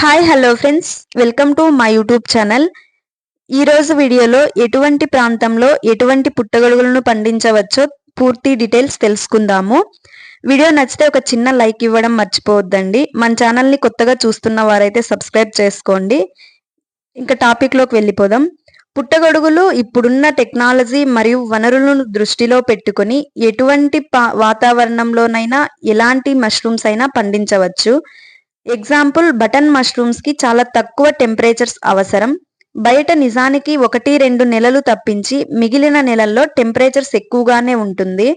Hi hello friends welcome to my YouTube channel ఈరోజు వీడియోలో ఎటువంటి ప్రాంతంలో ఎటువంటి పుట్టగొడుగులను పండించవచ్చో పూర్తి డీటెయిల్స్ తెలుసుకుందాము. వీడియో నచ్చితే ఒక చిన్న లైక్ ఇవ్వడం మర్చిపోవద్దండి. మన ఛానల్ని కొత్తగా చూస్తున్న వారైతే సబ్స్క్రైబ్ చేసుకోండి. ఇంకా టాపిక్లోకి వెళ్ళిపోదాం. పుట్టగొడుగులు ఇప్పుడున్న టెక్నాలజీ మరియు వనరులను దృష్టిలో పెట్టుకుని ఎటువంటి వాతావరణంలోనైనా ఎలాంటి మష్రూమ్స్ అయినా పండించవచ్చు. ఎగ్జాంపుల్ బటన్ మష్రూమ్స్కి చాలా తక్కువ టెంపరేచర్స్ అవసరం. బయట నిజానికి ఒకటి రెండు నెలలు తప్పించి మిగిలిన నెలల్లో టెంపరేచర్స్ ఎక్కువగానే ఉంటుంది.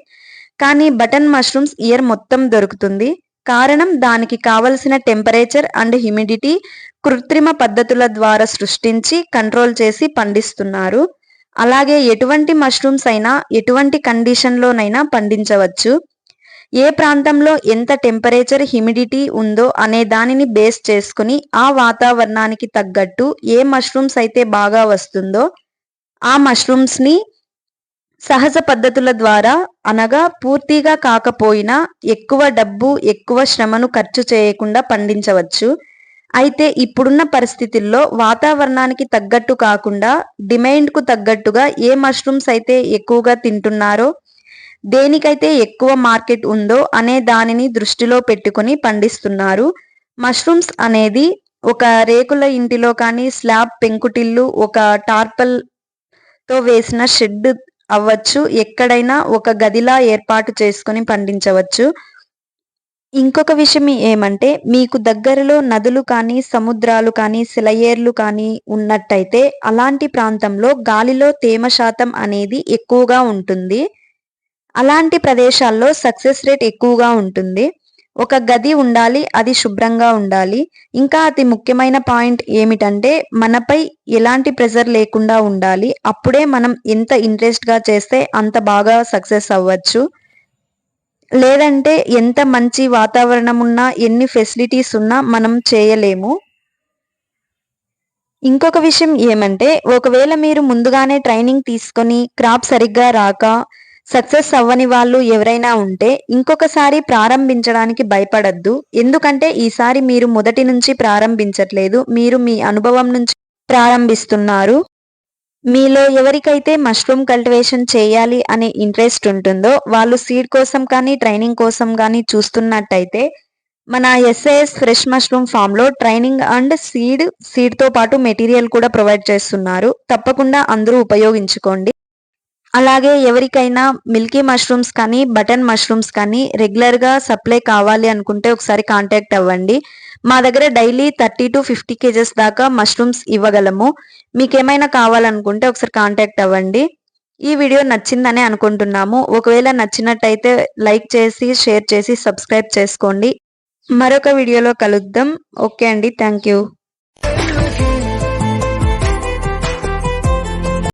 కానీ బటన్ మష్రూమ్స్ ఇయర్ మొత్తం దొరుకుతుంది. కారణం దానికి కావలసిన టెంపరేచర్ అండ్ హ్యూమిడిటీ కృత్రిమ పద్ధతుల ద్వారా సృష్టించి కంట్రోల్ చేసి పండిస్తున్నారు. అలాగే ఎటువంటి మష్రూమ్స్ అయినా ఎటువంటి కండిషన్లోనైనా పండించవచ్చు. ఏ ప్రాంతంలో ఎంత టెంపరేచర్ హ్యూమిడిటీ ఉందో అనే దానిని బేస్ చేసుకుని ఆ వాతావరణానికి తగ్గట్టు ఏ మష్రూమ్స్ అయితే బాగా వస్తుందో ఆ మష్రూమ్స్ని సహజ పద్ధతుల ద్వారా అనగా పూర్తిగా కాకపోయినా ఎక్కువ డబ్బు ఎక్కువ శ్రమను ఖర్చు చేయకుండా పండించవచ్చు. అయితే ఇప్పుడున్న పరిస్థితుల్లో వాతావరణానికి తగ్గట్టు కాకుండా డిమాండ్కు తగ్గట్టుగా ఏ మష్రూమ్స్ అయితే ఎక్కువగా తింటున్నారో దేనికైతే ఎక్కువ మార్కెట్ ఉందో అనే దానిని దృష్టిలో పెట్టుకుని పండిస్తున్నారు. మష్రూమ్స్ అనేది ఒక రేకుల ఇంటిలో కానీ స్లాబ్ పెంకుటిల్లు ఒక టార్పల్తో వేసిన షెడ్ అవ్వచ్చు. ఎక్కడైనా ఒక గదిలా ఏర్పాటు చేసుకుని పండించవచ్చు. ఇంకొక విషయం ఏమంటే మీకు దగ్గరలో నదులు కానీ సముద్రాలు కానీ సెలయేర్లు కానీ ఉన్నట్టయితే అలాంటి ప్రాంతంలో గాలిలో తేమ శాతం అనేది ఎక్కువగా ఉంటుంది. అలాంటి ప్రదేశాల్లో సక్సెస్ రేట్ ఎక్కువగా ఉంటుంది. ఒక గది ఉండాలి అది శుభ్రంగా ఉండాలి. ఇంకా అతి ముఖ్యమైన పాయింట్ ఏమిటంటే మనపై ఎలాంటి ప్రెజర్ లేకుండా ఉండాలి. అప్పుడే మనం ఎంత ఇంట్రెస్ట్గా చేస్తే అంత బాగా సక్సెస్ అవ్వచ్చు. లేదంటే ఎంత మంచి వాతావరణం ఉన్నా ఎన్ని ఫెసిలిటీస్ ఉన్నా మనం చేయలేము. ఇంకొక విషయం ఏమంటే ఒకవేళ మీరు ముందుగానే ట్రైనింగ్ తీసుకొని క్రాప్ సరిగ్గా రాక సక్సెస్ అవ్వని వాళ్ళు ఎవరైనా ఉంటే ఇంకొకసారి ప్రారంభించడానికి భయపడద్దు. ఎందుకంటే ఈసారి మీరు మొదటి నుంచి ప్రారంభించట్లేదు. మీరు మీ అనుభవం నుంచి ప్రారంభిస్తున్నారు. మీలో ఎవరికైతే మష్రూమ్ కల్టివేషన్ చేయాలి అనే ఇంట్రెస్ట్ ఉంటుందో వాళ్ళు సీడ్ కోసం కానీ ట్రైనింగ్ కోసం కానీ చూస్తున్నట్టయితే మన ఎస్ఐఎస్ ఫ్రెష్ మష్రూమ్ ఫామ్లో ట్రైనింగ్ అండ్ సీడ్ సీడ్తో పాటు మెటీరియల్ కూడా ప్రొవైడ్ చేస్తున్నారు. తప్పకుండా అందరూ ఉపయోగించుకోండి. అలాగే ఎవరికైనా మిల్కీ మష్రూమ్స్ కానీ బటన్ మష్రూమ్స్ కానీ రెగ్యులర్గా సప్లై కావాలి అనుకుంటే ఒకసారి కాంటాక్ట్ అవ్వండి. మా దగ్గర daily thirty to fifty kgs దాకా మష్రూమ్స్ ఇవ్వగలము. మీకేమైనా కావాలనుకుంటే ఒకసారి కాంటాక్ట్ అవ్వండి. ఈ వీడియో నచ్చిందని అనుకుంటున్నాము. ఒకవేళ నచ్చినట్టయితే లైక్ చేసి షేర్ చేసి సబ్స్క్రైబ్ చేసుకోండి. మరొక వీడియోలో కలుద్దాం. ఓకే అండి. Thank you.